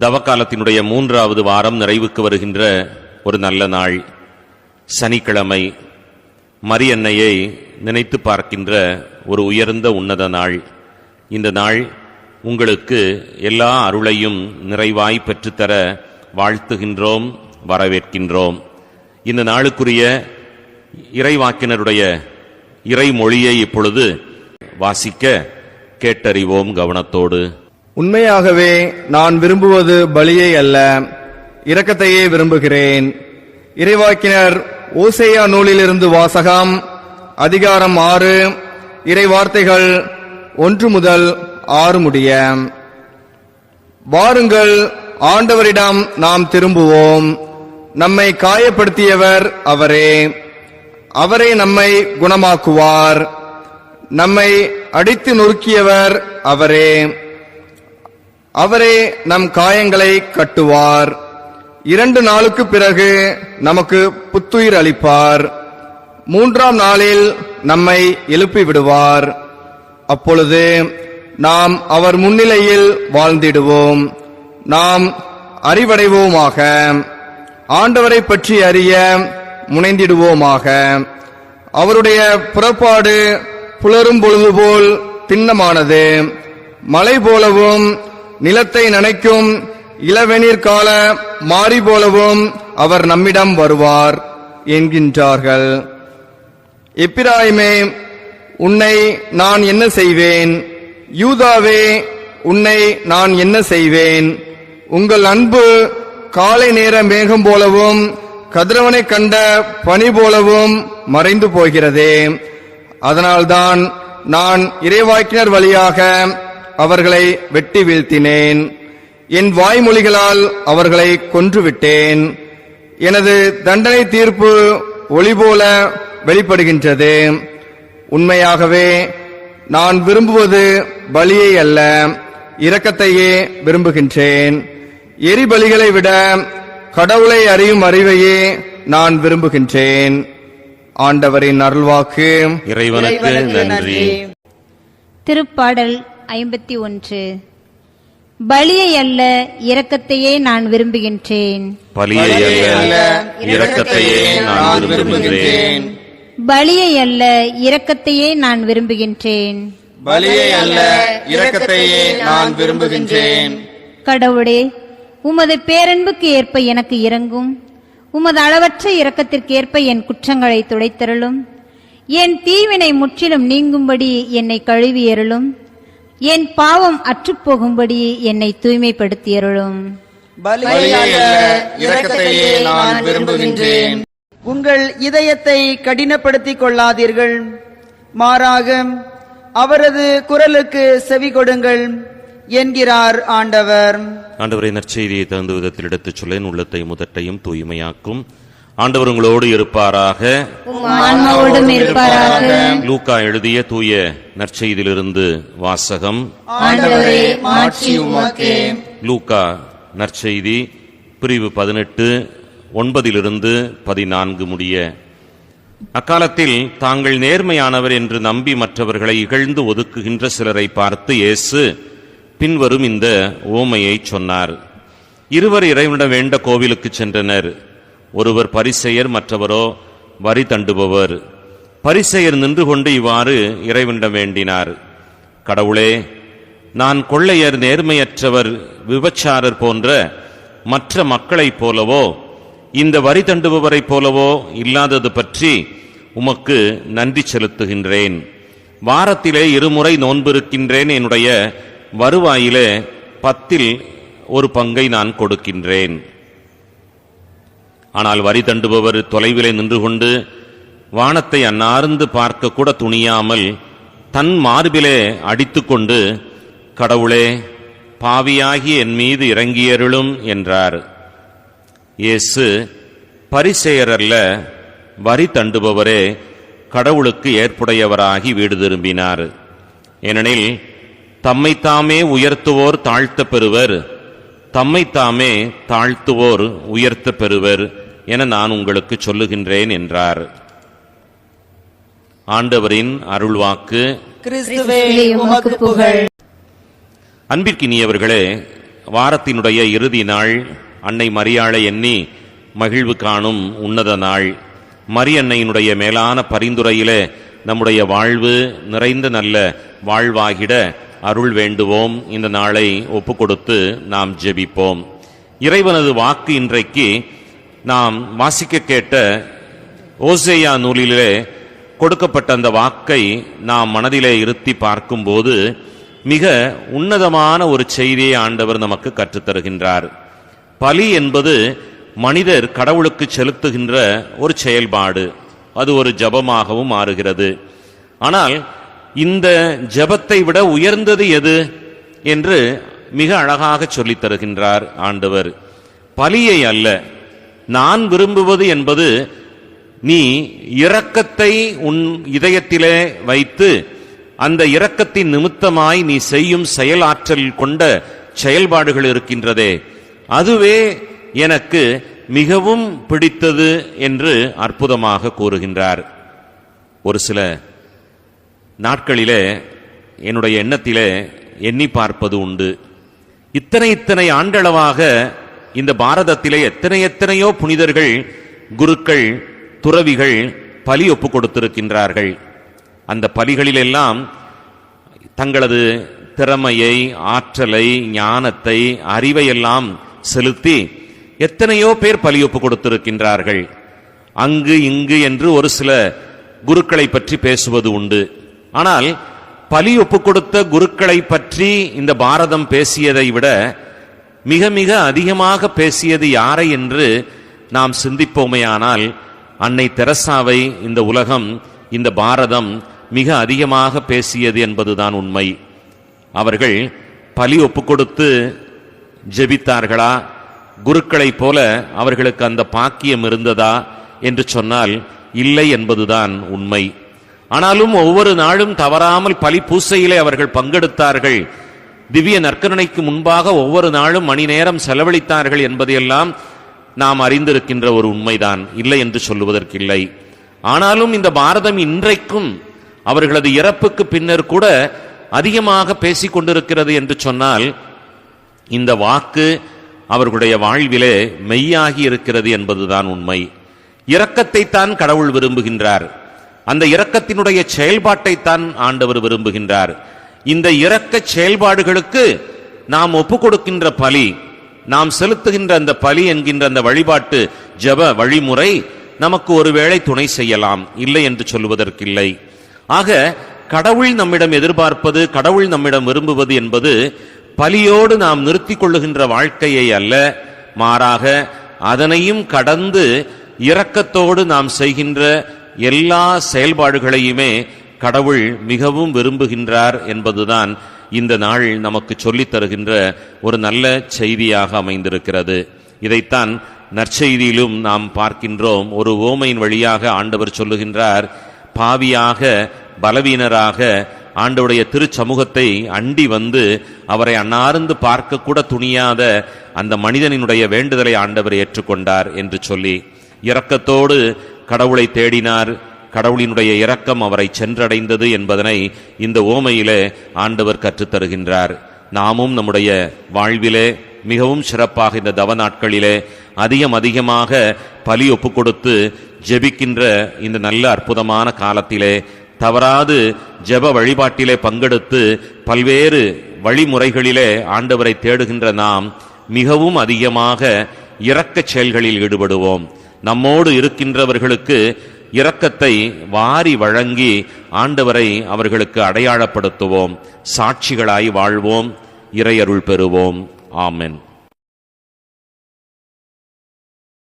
தவக்காலத்தினுடைய மூன்றாவது வாரம் நிறைவுக்கு வருகின்ற ஒரு நல்ல நாள். சனிக்கிழமை மரியன்னையை நினைத்து பார்க்கின்ற ஒரு உயர்ந்த உன்னத நாள். இந்த நாள் உங்களுக்கு எல்லா அருளையும் நிறைவாய் பெற்றுத்தர வாழ்த்துகின்றோம் வரவேற்கின்றோம். இந்த நாளுக்குரிய இறைவாக்கினருடைய இறைமொழியை இப்பொழுது வாசிக்க கேட்டறிவோம் கவனத்தோடு. உண்மையாகவே நான் விரும்புவது பலியை அல்ல இரக்கத்தையே விரும்புகிறேன். இறைவாக்கினர் ஓசேயா நூலிலிருந்து வாசகம் அதிகாரம் ஆறு இறை வார்த்தைகள் ஒன்று முதல் ஆறு முடிய. வாருங்கள் ஆண்டவரிடம் நாம் திரும்புவோம். நம்மை காயப்படுத்தியவர் அவரே. அவரே நம்மை குணமாக்குவார். நம்மை அடித்து நொறுக்கியவர் அவரே. அவரே நம் காயங்களை கட்டுவார். இரண்டு நாளுக்கு பிறகு நமக்கு புத்துயிர் அளிப்பார். மூன்றாம் நாளில் நம்மை எழுப்பி விடுவார். அப்பொழுது நாம் அவர் முன்னிலையில் வாழ்ந்திடுவோம். நாம் அறிவடைவோமாக. ஆண்டவரை பற்றி அறிய முனைந்திடுவோமாக. அவருடைய புறப்பாடு புலரும் பொழுது போல் திண்ணமானது. மலை போலவும் நிலத்தை நனைக்கும் இளவெநீர் கால மாறி போலவும் அவர் நம்மிடம் வருவார் என்கின்றார்கள். எப்பிராயுமே உன்னை நான் என்ன செய்வேன்? யூதாவே உன்னை நான் என்ன செய்வேன்? உங்கள் அன்பு காலை நேர மேகம் போலவும் கதிரவனை கண்ட பனி போலவும் மறைந்து போகிறதே. அதனால்தான் நான் இறைவாக்கினர் வழியாக அவர்களை வெட்டி வீழ்த்தினேன். என் வாய்மொழிகளால் அவர்களை கொன்றுவிட்டேன். எனது தண்டனை தீர்ப்பு ஒளி போல வெளிப்படுகின்றது. உண்மையாகவே நான் விரும்புவது பலியை அல்ல இரக்கத்தையே விரும்புகின்றேன். எரிபலிகளை விட கடவுளை அறியும் அறிவையே நான் விரும்புகின்றேன். ஆண்டவரின் அருள்வாக்கு. இறைவனுக்கு நன்றி. திருப்பாடல் ஐம்பத்தி ஒன்று. பலியை அல்ல இரக்கத்தையே நான் விரும்புகின்றேன். பலியை அல்ல இரக்கத்தையே நான் விரும்புகின்றேன். பலியை அல்ல இரக்கத்தையே நான் விரும்புகின்றேன். பலியை அல்ல இரக்கத்தையே நான் விரும்புகின்றேன். கடவுளே உமது பேரன்புக்கு ஏற்ப எனக்கு இறங்கும் உமது அளவற்ற இரக்கத்திற்கு ஏற்ப என் குற்றங்களை துடைத்தருளும். என் தீவினை முற்றிலும் நீங்கும்படி என்னை கழுவியருளும் என் பாவம் அற்றுப்போகும்படி என்னை தூய்மைப்படுத்தியருளும். விரும்புகின்றேன். உங்கள் இதயத்தை கடினப்படுத்திக் கொள்ளாதீர்கள். மாறாக அவரது குரலுக்கு செவி கொடுங்கள் என்கிறார் ஆண்டவர். ஆண்டவரை நற்செய்தியை தகுந்த விதத்தில் எடுத்துச் சொல்லேன். உள்ளத்தை முதட்டையும் தூய்மையாக்கும். ஆண்டவர் உங்களோடு இருப்பாராக. லூக்கா எழுதிய தூய நற்செய்தியிலிருந்து வாசகம். லூக்கா நற்செய்தி பிரிவு பதினெட்டு ஒன்பதிலிருந்து பதினான்கு முடிய. அக்காலத்தில் தாங்கள் நேர்மையானவர் என்று நம்பி மற்றவர்களை இகழ்ந்து ஒதுக்குகின்ற சிலரை பார்த்து இயேசு பின்வரும் இந்த ஓமையை சொன்னார். இருவர் இறைவனிடம் வேண்ட கோவிலுக்கு சென்றனர். ஒருவர் பரிசெயர் மற்றவரோ வரி தண்டுபவர். பரிசெயர் நின்று கொண்டு இவ்வாறு இறைவனிடம் வேண்டினார். கடவுளே நான் கொள்ளையர் நேர்மையற்றவர் விபச்சாரர் போன்ற மற்ற மக்களைப் போலவோ இந்த வரி தண்டுபவரைப் போலவோ இல்லாதது பற்றி உமக்கு நன்றி செலுத்துகின்றேன். வாரத்திலே இருமுறை நோன்பிருக்கின்றேன். என்னுடைய வருவாயிலே பத்தில் ஒரு பங்கை நான் கொடுக்கின்றேன். ஆனால் வரி தண்டுபவர் தொலைவிலே நின்று கொண்டு வானத்தை அன்னார்ந்து பார்க்க கூட துணியாமல் தன் மார்பிலே அடித்துக்கொண்டு கடவுளே பாவியாகி என் மீது இறங்கியருளும் என்றார். இயேசு பரிசெயர் அல்ல வரி தண்டுபவரே கடவுளுக்கு ஏற்புடையவராகி வீடு திரும்பினார். ஏனெனில் தம்மைத்தாமே உயர்த்துவோர் தாழ்த்தப் பெறுவர் தம்மைத்தாமே தாழ்த்துவோர் உயர்த்த பெறுவர். என நான் உங்களுக்கு சொல்லுகின்றேன் என்றார். ஆண்டவரின் அருள்வாக்கு. அன்பிற்கினியவர்களே வாரத்தினுடைய இறுதி நாள் அன்னை மரியாளை எண்ணி மகிழ்வு காணும் உன்னத நாள். மரியன்னையினுடைய மேலான பரிந்துரையிலே நம்முடைய வாழ்வு நிறைந்த நல்ல வாழ்வாகிட அருள் வேண்டுவோம். இந்த நாளை ஒப்புக்கொடுத்து நாம் ஜெபிப்போம். இறைவனது வாக்கு இன்றைக்கு நாம் வாசிக்க கேட்ட ஓசேயா நூலிலே கொடுக்கப்பட்ட அந்த வாக்கை நாம் மனதிலே இருத்தி பார்க்கும்போது மிக உன்னதமான ஒரு செய்தியை ஆண்டவர் நமக்கு கற்றுத்தருகின்றார். பலி என்பது மனிதர் கடவுளுக்கு செலுத்துகின்ற ஒரு செயல்பாடு. அது ஒரு ஜபமாகவும் மாறுகிறது. ஆனால் இந்த ஜபத்தை விட உயர்ந்தது எது என்று மிக அழகாக சொல்லித் தருகின்றார் ஆண்டவர். பலியை அல்ல நான் விரும்புவது என்பது நீ இரக்கத்தை உன் இதயத்திலே வைத்து அந்த இரக்கத்தின் நிமித்தமாய் நீ செய்யும் செயலாற்றல் கொண்ட செயல்பாடுகள் இருக்கின்றதே. அதுவே எனக்கு மிகவும் பிடித்தது என்று அற்புதமாக கூறுகின்றார். ஒரு சில நாட்களிலே என்னுடைய எண்ணத்திலே எண்ணி பார்ப்பது உண்டு. இத்தனை இத்தனை ஆண்டளவாக இந்த பாரதத்திலே எத்தனை எத்தனையோ புனிதர்கள் குருக்கள் துறவிகள் பலி ஒப்பு கொடுத்திருக்கின்றார்கள். அந்த பலிகளிலெல்லாம் தங்களது திறமையை ஆற்றலை ஞானத்தை அறிவையெல்லாம் செலுத்தி எத்தனையோ பேர் பலி கொடுத்திருக்கின்றார்கள். அங்கு இங்கு என்று ஒரு சில குருக்களை பற்றி பேசுவது உண்டு. ஆனால் பலி ஒப்பு கொடுத்த குருக்களை பற்றி இந்த பாரதம் பேசியதை விட மிக மிக அதிகமாக பேசியது யாரை என்று நாம் சிந்திப்போமேயானால் அன்னை தெரசாவை இந்த உலகம் இந்த பாரதம் மிக அதிகமாக பேசியது என்பதுதான் உண்மை. அவர்கள் பலி ஒப்பு கொடுத்து ஜெபித்தார்களா? குருக்களைப் போல அவர்களுக்கு அந்த பாக்கியம் இருந்ததா என்று சொன்னால் இல்லை என்பதுதான் உண்மை. ஆனாலும் ஒவ்வொரு நாளும் தவறாமல் பலி பூசையிலே அவர்கள் பங்கெடுத்தார்கள். திவ்ய நற்கருணைக்கு முன்பாக ஒவ்வொரு நாளும் மணி நேரம் செலவழித்தார்கள் என்பதையெல்லாம் நாம் அறிந்திருக்கின்ற ஒரு உண்மைதான். இல்லை என்று சொல்லுவதற்கில்லை. ஆனாலும் இந்த பாரதம் இன்றைக்கும் அவர்களது இறப்புக்கு பின்னர் கூட அதிகமாக பேசிக் கொண்டிருக்கிறது என்று சொன்னால் இந்த வாக்கு அவர்களுடைய வாழ்விலே மெய்யாகி இருக்கிறது என்பதுதான் உண்மை. இரக்கத்தை தான் கடவுள் விரும்புகின்றார். அந்த இரக்கத்தினுடைய செயல்பாட்டைத்தான் ஆண்டவர் விரும்புகின்றார். இந்த இரக்க செயல்பாடுகளுக்கு நாம் ஒப்பு கொடுக்கின்ற பலி நாம் செலுத்துகின்ற அந்த பலி என்கின்ற அந்த வழிபாட்டு ஜெப வழிமுறை நமக்கு ஒருவேளை துணை செய்யலாம். இல்லை என்று சொல்லுவதற்கில்லை. ஆக கடவுள் நம்மிடம் எதிர்பார்ப்பது கடவுள் நம்மிடம் விரும்புவது என்பது பலியோடு நாம் நிறுத்திக் கொள்ளுகின்ற வாழ்க்கையை அல்ல. மாறாக அதனையும் கடந்து இரக்கத்தோடு நாம் செய்கின்ற எல்லா செயல்பாடுகளையுமே கடவுள் மிகவும் விரும்புகின்றார் என்பதுதான் இந்த நாள் நமக்கு சொல்லித் தருகின்ற ஒரு நல்ல செய்தியாக அமைந்திருக்கிறது. இதைத்தான் நற்செய்தியிலும் நாம் பார்க்கின்றோம். ஒரு ஓமையின் வழியாக ஆண்டவர் சொல்லுகின்றார் பாவியாக பலவீனராக ஆண்டவுடைய திருச்சமூகத்தை அண்டி வந்து அவரை அன்னார்ந்து பார்க்க கூட துணியாத அந்த மனிதனினுடைய வேண்டுதலை ஆண்டவர் ஏற்றுக்கொண்டார் என்று சொல்லி இரக்கத்தோடு கடவுளை தேடினார். கடவுளினுடைய இரக்கம் அவரை சென்றடைந்தது என்பதனை இந்த ஓமையிலே ஆண்டவர் கற்றுத்தருகின்றார். நாமும் நம்முடைய வாழ்விலே மிகவும் சிறப்பாக இந்த தவ நாட்களிலே அதிகம் அதிகமாக பலி ஒப்பு கொடுத்து ஜெபிக்கின்ற இந்த நல்ல அற்புதமான காலத்திலே தவறாது ஜெப வழிபாட்டிலே பங்கெடுத்து பல்வேறு வழிமுறைகளிலே ஆண்டவரை தேடுகின்ற நாம் மிகவும் அதிகமாக இரக்கச் செயல்களில் ஈடுபடுவோம். நம்மோடு இருக்கின்றவர்களுக்கு இரக்கத்தை வாரி வழங்கி ஆண்டவரை அவர்களுக்கு அடையாளப்படுத்துவோம். சாட்சிகளாய் வாழ்வோம். இறையருள் பெறுவோம். ஆமென்.